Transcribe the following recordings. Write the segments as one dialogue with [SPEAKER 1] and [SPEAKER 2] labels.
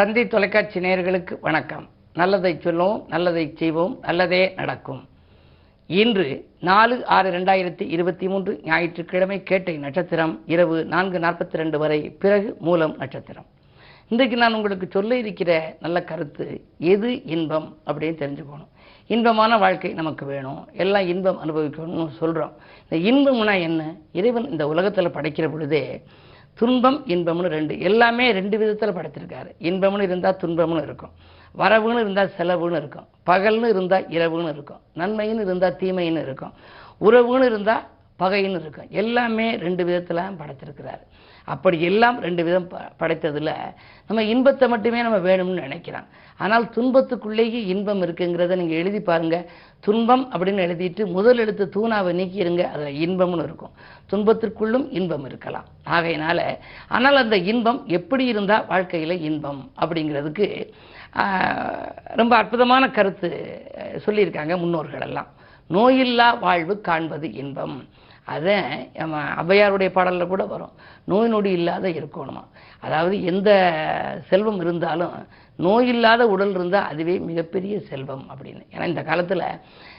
[SPEAKER 1] தந்தி தொலைக்காட்சி நேயர்களுக்கு வணக்கம். நல்லதை சொல்லுவோம் நல்லதை செய்வோம் நல்லதே நடக்கும். இன்று நாலு ஆறு ரெண்டாயிரத்தி இருபத்தி மூன்று ஞாயிற்றுக்கிழமை கேட்டை நட்சத்திரம் இரவு நான்கு நாற்பத்தி ரெண்டு வரை பிறகு மூலம் நட்சத்திரம். இன்றைக்கு நான் உங்களுக்கு சொல்ல இருக்கிற நல்ல கருத்து எது இன்பம் அப்படின்னு தெரிஞ்சுக்கணும். இன்பமான வாழ்க்கை நமக்கு வேணும். எல்லாம் இன்பம் அனுபவிக்கணும்னு சொல்கிறோம் இந்த இன்பம்னா என்ன? இறைவன் இந்த உலகத்தில் படைக்கிற பொழுதே துன்பம் இன்பம்னு ரெண்டு. எல்லாமே ரெண்டு விதத்தில் படைத்திருக்காரு. இன்பம்னு இருந்தால் துன்பம்னு இருக்கும். வரவுன்னு இருந்தால் செலவுன்னு இருக்கும். பகல்னு இருந்தால் இரவுன்னு இருக்கும். நன்மைன்னு இருந்தால் தீமைன்னு இருக்கும். உறவுன்னு இருந்தால் பகைன்னு இருக்கும். எல்லாமே ரெண்டு விதத்தில் படைச்சிருக்கிறாரு அப்படி எல்லாம் ரெண்டு விதம் ப படைத்ததில் நம்ம இன்பத்தை மட்டுமே நம்ம வேணும்னு நினைக்கிறோம் ஆனால் துன்பத்துக்குள்ளேயே இன்பம் இருக்குங்கிறத நீங்கள் எழுதி பாருங்க. துன்பம் அப்படின்னு எழுதிட்டு முதல் எழுத்து தூணாவை நீக்கிடுங்க அதில் இன்பம்னு இருக்கும். துன்பத்திற்குள்ளும் இன்பம் இருக்கலாம். ஆகையினால ஆனால் அந்த இன்பம் எப்படி இருந்தால் வாழ்க்கையில் இன்பம் அப்படிங்கிறதுக்கு ரொம்ப அற்புதமான கருத்து சொல்லியிருக்காங்க முன்னோர்களெல்லாம். நோயில்லா வாழ்வு காண்பது இன்பம். அதை நம்ம ஔவையாருடைய பாடலில் கூட வரும். நோய் நொடி இல்லாத இருக்கணுமா? அதாவது எந்த செல்வம் இருந்தாலும் நோய் இல்லாத உடல் இருந்தால் அதுவே மிகப்பெரிய செல்வம் அப்படின்னு. ஏன்னா இந்த காலத்தில்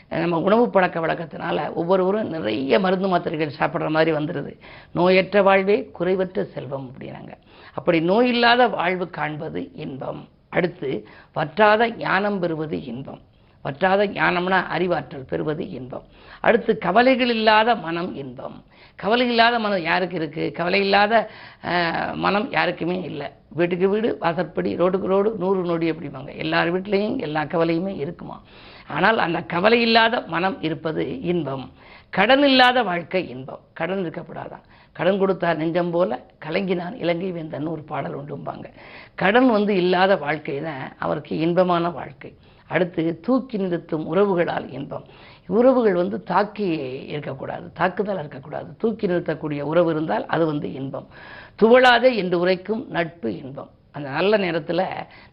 [SPEAKER 1] நம்ம உணவு பழக்க வழக்கத்தினால ஒவ்வொருவரும் நிறைய மருந்து மாத்திரைகள் சாப்பிட்ற மாதிரி வந்துடுது நோயற்ற வாழ்வே குறைவற்ற செல்வம் அப்படின்னாங்க. அப்படி நோய் இல்லாத வாழ்வு காண்பது இன்பம். அடுத்து வற்றாத ஞானம் பெறுவது இன்பம். வற்றாத ஞானம்னா அறிவாற்றல் பெறுவது இன்பம். அடுத்து கவலைகள் இல்லாத மனம் இன்பம். கவலை இல்லாத மனம் யாருக்கு இருக்குது கவலை இல்லாத மனம் யாருக்குமே இல்லை. வீட்டுக்கு வீடு வாசற்படி ரோடுக்கு ரோடு நூறு நொடி அப்படிம்பாங்க எல்லார் வீட்லேயும் எல்லா கவலையுமே இருக்குமா? ஆனால் அந்த கவலை இல்லாத மனம் இருப்பது இன்பம். கடன் இல்லாத வாழ்க்கை இன்பம். கடன் இருக்கப்படாதான். கடன் கொடுத்தார் நெஞ்சம் போல கலங்கினான் இலங்கை வேந்தன் ஒரு பாடல் உண்டும்பாங்க. கடன் வந்து இல்லாத வாழ்க்கை தான் அவருக்கு இன்பமான வாழ்க்கை. அடுத்து தூக்கி நிறுத்தும் உறவுகளால் இன்பம். உறவுகள் வந்து தாக்கி இருக்கக்கூடாது தாக்குதல் இருக்கக்கூடாது. தூக்கி நிறுத்தக்கூடிய உறவு இருந்தால் அது வந்து இன்பம். துவளாதே என்று உரைக்கும் நட்பு இன்பம். அந்த நல்ல நேரத்தில்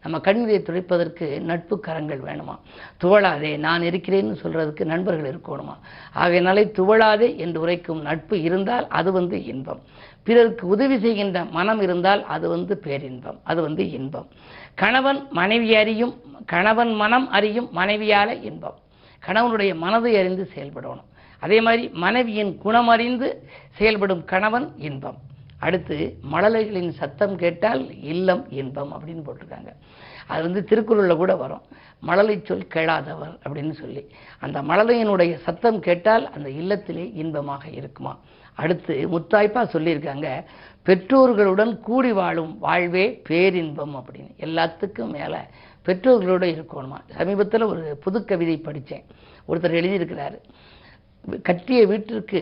[SPEAKER 1] நம்ம கண்ணீரை துடைப்பதற்கு நட்பு கரங்கள் வேணுமா? துவளாதே நான் இருக்கிறேன்னு சொல்றதுக்கு நண்பர்கள் இருக்கணுமா? ஆகையினாலே துவளாதே என்று உரைக்கும் நட்பு இருந்தால் அது வந்து இன்பம். பிறருக்கு உதவி செய்கின்ற மனம் இருந்தால் அது வந்து பேரின்பம். அது வந்து இன்பம். கணவன் மனைவி அறியும் கணவன் மனம் அறியும் மனைவியால இன்பம். கணவனுடைய மனதை அறிந்து செயல்படணும். அதே மாதிரி மனைவியின் குணம் அறிந்து செயல்படும் கணவன் இன்பம். அடுத்து மழலைகளின் சத்தம் கேட்டால் இல்லம் இன்பம் அப்படின்னு போட்டிருக்காங்க. அது வந்து திருக்குறளில் கூட வரும். மழலை சொல் கேளாதவர் அப்படின்னு சொல்லி. அந்த மழலையினுடைய சத்தம் கேட்டால் அந்த இல்லத்திலே இன்பமாக இருக்குமா? அடுத்து முத்தாய்ப்பா சொல்லியிருக்காங்க பெற்றோர்களுடன் கூடி வாழும் வாழ்வே பேரின்பம் அப்படின்னு. எல்லாத்துக்கும் மேலே பெற்றோர்களோட இருக்கணுமா? சமீபத்தில் ஒரு புது கவிதை படித்தேன் ஒருத்தர் எழுதியிருக்கிறாரு கட்டிய வீட்டிற்கு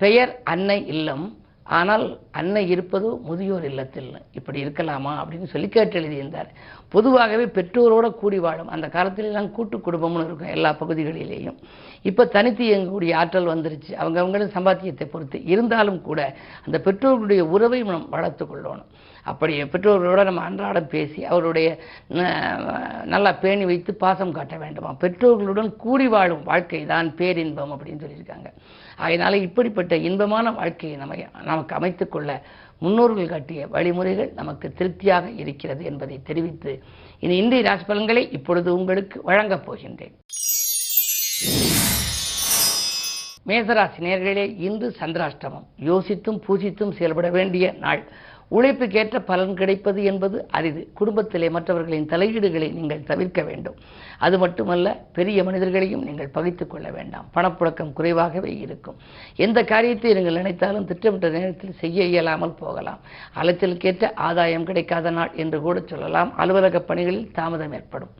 [SPEAKER 1] பெயர் அன்னை இல்லம் ஆனால் அன்னை இருப்பதோ முதியோர் இல்லத்தில் இப்படி இருக்கலாமா? அப்படின்னு சொல்லி கேட்டு எழுதியிருந்தார். பொதுவாகவே பெற்றோரோட கூடி வாழும். அந்த காலத்திலெல்லாம் கூட்டு குடும்பம்னு இருக்கும் எல்லா பகுதிகளிலேயும். இப்போ தனித்து இயங்கக்கூடிய ஆற்றல் வந்துருச்சு. அவங்கவுங்களும் சம்பாத்தியத்தை பொறுத்து இருந்தாலும் கூட அந்த பெற்றோர்களுடைய உறவை நாம் வளர்த்து கொள்ளணும். அப்படி பெற்றோர்களோட நம்ம அன்றாடம் பேசி அவருடைய நல்லா பேணி வைத்து பாசம் காட்ட வேண்டுமா? பெற்றோர்களுடன் கூடி வாழும் வாழ்க்கை தான் பேரின்பம் அப்படின்னு சொல்லியிருக்காங்க. அதனால் இப்படிப்பட்ட இன்பமான வாழ்க்கையை நம்ம நமக்கு அமைத்துக்கொள்ள முன்னோர்கள் காட்டிய வழிமுறைகள் நமக்கு திருப்தியாக இருக்கிறது என்பதை தெரிவித்து இனி இன்றைய ராசி பலன்களை இப்பொழுது உங்களுக்கு வழங்கப் போகின்றேன். மேசராசி நேர்களே இன்று சந்திராஷ்டமம். யோசித்தும் பூசித்தும் செயல்பட வேண்டிய நாள். உழைப்புக்கேற்ற பலன் கிடைப்பது என்பது அரிது. குடும்பத்திலே மற்றவர்களின் தலையீடுகளை நீங்கள் தவிர்க்க வேண்டும். அது மட்டுமல்ல பெரிய மனிதர்களையும் நீங்கள் பகைத்துக் கொள்ள வேண்டாம். பணப்புழக்கம் குறைவாகவே இருக்கும். எந்த காரியத்தை நீங்கள் நினைத்தாலும் திட்டமிட்ட நேரத்தில் செய்ய இயலாமல் போகலாம். அலைச்சலுக்கேற்ற ஆதாயம் கிடைக்காத நாள் என்று கூட சொல்லலாம். அலுவலக பணிகளில் தாமதம் ஏற்படும்.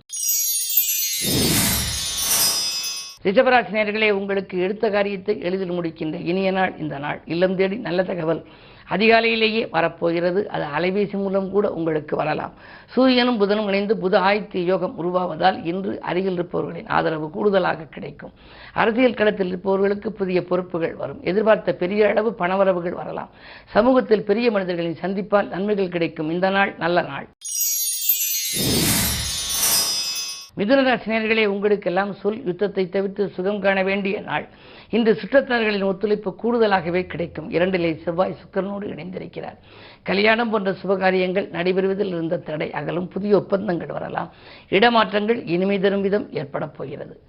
[SPEAKER 1] ரிஷபராசி நேயர்களே உங்களுக்கு எடுத்த காரியத்தை எளிதில் முடிக்கின்ற இனிய நாள் இந்த நாள். இல்லம் தேடி நல்ல தகவல் அதிகாலையிலேயே வரப்போகிறது. அது அலைபேசி மூலம் கூட உங்களுக்கு வரலாம். சூரியனும் புதனும் இணைந்து புத ஆயத்திய யோகம் உருவாவதால் இன்று அருகில் இருப்பவர்களின் ஆதரவு கூடுதலாக கிடைக்கும். அரசியல் களத்தில் இருப்பவர்களுக்கு புதிய பொறுப்புகள் வரும். எதிர்பார்த்த பெரிய அளவு பணவரவுகள் வரலாம். சமூகத்தில் பெரிய மனிதர்களின் சந்திப்பால் நன்மைகள் கிடைக்கும். இந்த நாள் நல்ல நாள். மிதுனராசினியர்களே உங்களுக்கெல்லாம் சொல் யுத்தத்தை தவிர்த்து சுகம் காண வேண்டிய நாள். இன்று சுற்றத்தார்களின் ஒத்துழைப்பு கூடுதலாகவே கிடைக்கும். இரண்டிலே செவ்வாய் சுக்கரனோடு இணைந்திருக்கிறார். கல்யாணம் போன்ற சுபகாரியங்கள் நடைபெறுவதில் இருந்த தடை அகலும். புதிய ஒப்பந்தங்கள் வரலாம். இடமாற்றங்கள் இனிமை தரும் விதம் ஏற்படப் போகிறது.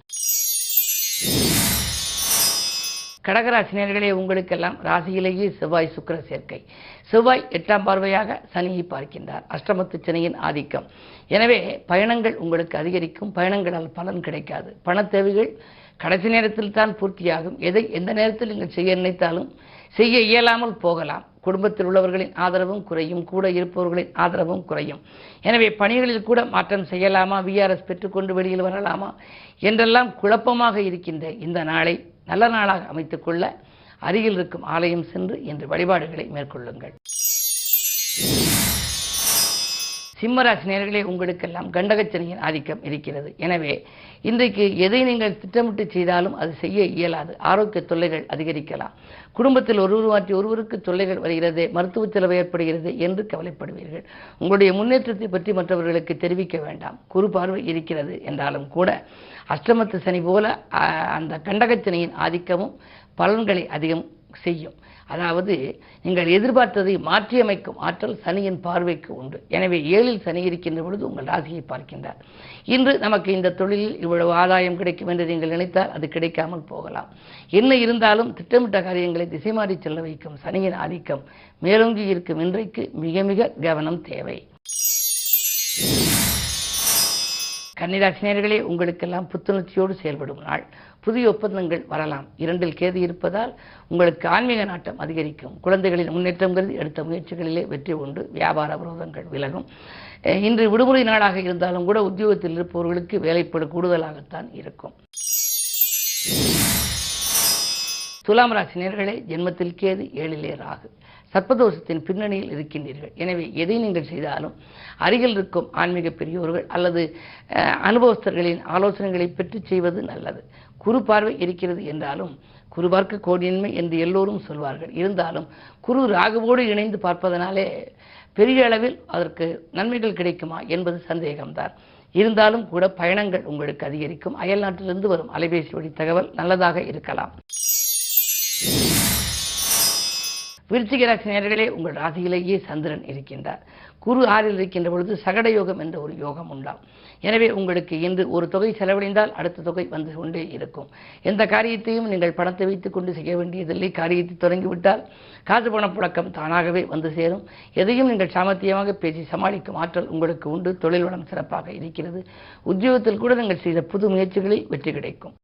[SPEAKER 1] கடகராசினியர்களே உங்களுக்கெல்லாம் ராசியிலேயே செவ்வாய் சுக்கிர சேர்க்கை. செவ்வாய் எட்டாம் பார்வையாக சனியை பார்க்கின்றார். அஷ்டமத்து சனியின் ஆதிக்கம். எனவே பயணங்கள் உங்களுக்கு அதிகரிக்கும். பயணங்களால் பலன் கிடைக்காது. பண தேவைகள் கடைசி நேரத்தில் தான் பூர்த்தியாகும். எதை எந்த நேரத்தில் நீங்கள் செய்ய நினைத்தாலும் செய்ய இயலாமல் போகலாம். குடும்பத்தில் உள்ளவர்களின் ஆதரவும் குறையும். கூட இருப்பவர்களின் ஆதரவும் குறையும். எனவே பணிகளில் கூட மாற்றம் செய்யலாமா? விஆர்எஸ் பெற்றுக்கொண்டு வெளியில் வரலாமா? என்றெல்லாம் குழப்பமாக இருக்கின்ற இந்த நாளை நல்ல நாளாக அமைத்துக்கொள்ள அருகில் இருக்கும் ஆலயம் சென்று இன்று வழிபாடுகளை மேற்கொள்ளுங்கள். சிம்மராசி நேர்களே உங்களுக்கெல்லாம் கண்டகச்சனியின் ஆதிக்கம் இருக்கிறது. எனவே இன்றைக்கு எதை நீங்கள் திட்டமிட்டு செய்தாலும் அது செய்ய இயலாது. ஆரோக்கிய தொல்லைகள் அதிகரிக்கலாம். குடும்பத்தில் ஒருவர் மாற்றி ஒருவருக்கு தொல்லைகள் வருகிறது மருத்துவ செலவு ஏற்படுகிறது என்று கவலைப்படுவீர்கள். உங்களுடைய முன்னேற்றத்தை பற்றி மற்றவர்களுக்கு தெரிவிக்க வேண்டாம். குறு பார்வை இருக்கிறது என்றாலும் கூட அஷ்டமத்து சனி போல அந்த கண்டகச்சனியின் ஆதிக்கமும் பலன்களை அதிகம் செய்யும். அதாவது நீங்கள் எதிர்பார்த்ததை மாற்றியமைக்கும் ஆற்றல் சனியின் பார்வைக்கு உண்டு. எனவே ஏழில் சனி இருக்கின்ற பொழுது உங்கள் ராசியை பார்க்கின்றார். இன்று நமக்கு இந்த தொழிலில் இவ்வளவு ஆதாயம் கிடைக்கும் என்று நீங்கள் நினைத்தால் அது கிடைக்காமல் போகலாம். என்ன இருந்தாலும் திட்டமிட்ட காரியங்களை திசை மாறி செல்ல வைக்கும் சனியின் ஆதிக்கம் மேலோங்கி இருக்கும் இன்றைக்கு மிக மிக கவனம் தேவை. கன்னிராசினியர்களே உங்களுக்கெல்லாம் புத்துணர்ச்சியோடு செயல்படும் நாள். புதிய ஒப்பந்தங்கள் வரலாம். இரண்டில் கேது இருப்பதால் உங்களுக்கு ஆன்மீக நாட்டம் அதிகரிக்கும். குழந்தைகளின் முன்னேற்றம் கருதி எடுத்த முயற்சிகளிலே வெற்றி உண்டு. வியாபார விரோதங்கள் விலகும். இன்று விடுமுறை நாளாக இருந்தாலும் கூட உத்தியோகத்தில் இருப்பவர்களுக்கு வேலைப்படு கூடுதலாகத்தான் இருக்கும். துலாம் ராசினியர்களே ஜென்மத்தில் கேது ஏழிலே ராகு. சர்ப்பதோஷத்தின் பின்னணியில் இருக்கின்றீர்கள். எனவே எதை நீங்கள் செய்தாலும் அருகில் இருக்கும் ஆன்மீக பெரியோர்கள் அல்லது அனுபவஸ்தர்களின் ஆலோசனைகளை பெற்று செய்வது நல்லது. குறு பார்வை இருக்கிறது என்றாலும் குரு பார்க்க கோடியின்மை என்று எல்லோரும் சொல்வார்கள். இருந்தாலும் குரு ராகுவோடு இணைந்து பார்ப்பதனாலே பெரிய அளவில் அதற்கு நன்மைகள் கிடைக்குமா என்பது சந்தேகம்தான். இருந்தாலும் கூட பயணங்கள் உங்களுக்கு அதிகரிக்கும். அயல் நாட்டிலிருந்து வரும் அலைபேசி வழி தகவல் நல்லதாக இருக்கலாம். விருச்சிக ராசி நேர்களே உங்கள் ராசியிலேயே சந்திரன் இருக்கின்றார். குரு ஆறில் இருக்கின்ற பொழுது சகட யோகம் என்ற ஒரு யோகம் உண்டாம். எனவே உங்களுக்கு இன்று ஒரு தொகை செலவழிந்தால் அடுத்த தொகை வந்து கொண்டே இருக்கும். எந்த காரியத்தையும் நீங்கள் பணத்தை வைத்துக் கொண்டு செய்ய வேண்டியதில்லை. காரியத்தை தொடங்கிவிட்டால் காசு பண புழக்கம் தானாகவே வந்து சேரும். எதையும் நீங்கள் சாமர்த்தியமாக பேசி சமாளிக்கும் ஆற்றல் உங்களுக்கு உண்டு. தொழில் வளம் சிறப்பாக இருக்கிறது. உத்தியோகத்தில் கூட நீங்கள் செய்த புது முயற்சிகளில் வெற்றி கிடைக்கும்.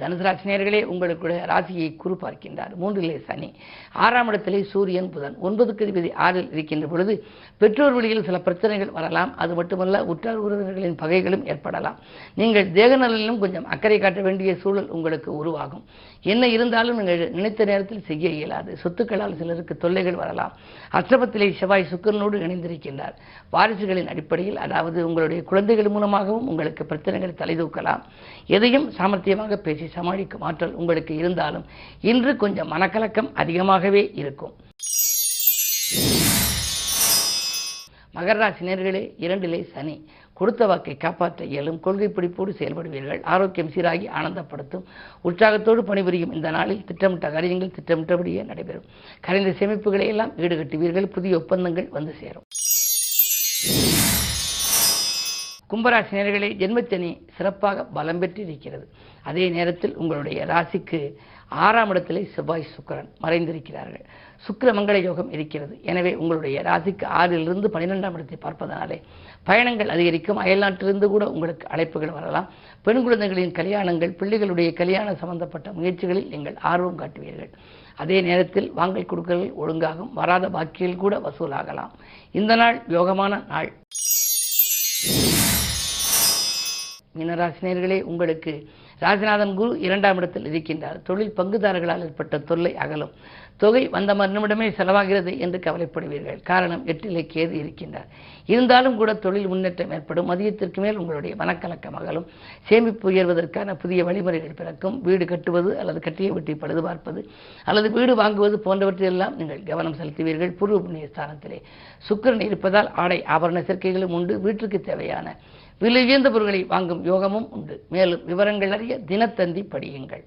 [SPEAKER 1] தனுசு ராசினியர்களே உங்களுக்கு ராசியை குறு பார்க்கின்றார். மூன்றிலே சனி ஆறாம் இடத்திலே சூரியன் புதன். ஒன்பதுக்கு அதிபதி ஆறில் இருக்கின்ற பொழுது பெற்றோர் வழியில் சில பிரச்சனைகள் வரலாம். அது மட்டுமல்ல உற்றார் உறவினர்களின் பகைகளும் ஏற்படலாம். நீங்கள் தேக நலனிலும் கொஞ்சம் அக்கறை காட்ட வேண்டிய சூழல் உங்களுக்கு உருவாகும். என்ன இருந்தாலும் நீங்கள் நினைத்த நேரத்தில் செய்ய இயலாது. சொத்துக்களால் சிலருக்கு தொல்லைகள் வரலாம். அஷ்டபத்திலே செவ்வாய் சுக்கரனோடு இணைந்திருக்கின்றார். வாரிசுகளின் அடிப்படையில் அதாவது உங்களுடைய குழந்தைகள் மூலமாகவும் உங்களுக்கு பிரச்சனைகள் தலைதூக்கலாம் எதையும் சாமர்த்தியமாக பேசி சமாளிக்கும் ஆற்றல் உங்களுக்கு இருந்தாலும் இன்று கொஞ்சம் மனக்கலக்கம் அதிகமாகவே இருக்கும். மகர ராசி இரண்டிலே சனி. கொடுத்த வாக்கை காப்பாற்ற இயலும் கொள்கை பிடிப்போடு செயல்படுவீர்கள். ஆரோக்கியம் சீராகி ஆனந்தப்படுத்தும். உற்சாகத்தோடு பணிபுரியும் இந்த நாளில் திட்டமிட்ட காரியங்கள் திட்டமிட்டபடியே நடைபெறும். கரைந்த சேமிப்புகளை எல்லாம் ஈடுகட்டுவீர்கள். புதிய ஒப்பந்தங்கள் வந்து சேரும். கும்பராசினியர்களே ஜென்மச்சனி சிறப்பாக பலம் பெற்றிருக்கிறது. அதே நேரத்தில் உங்களுடைய ராசிக்கு ஆறாம் இடத்திலே செவ்வாய் சுக்கரன் மறைந்திருக்கிறார்கள். சுக்கர மங்கள யோகம் இருக்கிறது. எனவே உங்களுடைய ராசிக்கு ஆறிலிருந்து பன்னிரெண்டாம் இடத்தை பார்ப்பதனாலே பயணங்கள் அதிகரிக்கும். அயல்நாட்டிலிருந்து கூட உங்களுக்கு அழைப்புகள் வரலாம். பெண் குழந்தைகளின் கல்யாணங்கள் பிள்ளைகளுடைய கல்யாணம் சம்பந்தப்பட்ட முயற்சிகளில் நீங்கள் ஆர்வம் காட்டுவீர்கள். அதே நேரத்தில் வாங்கல் கொடுக்கல் ஒழுங்காகும். வராத பாக்கியில் கூட வசூலாகலாம். இந்த நாள் யோகமான நாள். மீனராசினியர்களே உங்களுக்கு ராஜநாதன் குரு இரண்டாம் இடத்தில் இருக்கின்றார். தொழில் பங்குதாரர்களால் ஏற்பட்ட தொல்லை அகலும். தொகை வந்த மறுநிமிடமே செலவாகிறது என்று கவலைப்படுவீர்கள். காரணம் எட்டிலே கேது இருக்கின்றார். இருந்தாலும் கூட தொழில் முன்னேற்றம் ஏற்படும். மதியத்திற்கு மேல் உங்களுடைய மனக்கலக்கம் அகலும். சேமிப்பு உயர்வதற்கான புதிய வழிமுறைகள் பிறக்கும். வீடு கட்டுவது அல்லது கட்டிய வீட்டை பழுது பார்ப்பது அல்லது வீடு வாங்குவது போன்றவற்றையெல்லாம் நீங்கள் கவனம் செலுத்துவீர்கள். பூர்வ புண்ணிய ஸ்தானத்திலே சுக்கிரன் இருப்பதால் ஆடை ஆபரண சேர்க்கைகளும் உண்டு. வீட்டிற்கு தேவையான விலை உயர்ந்த பொருட்களை வாங்கும் யோகமும் உண்டு. மேலும் விவரங்கள் அறிய தினத்தந்தி படியுங்கள்.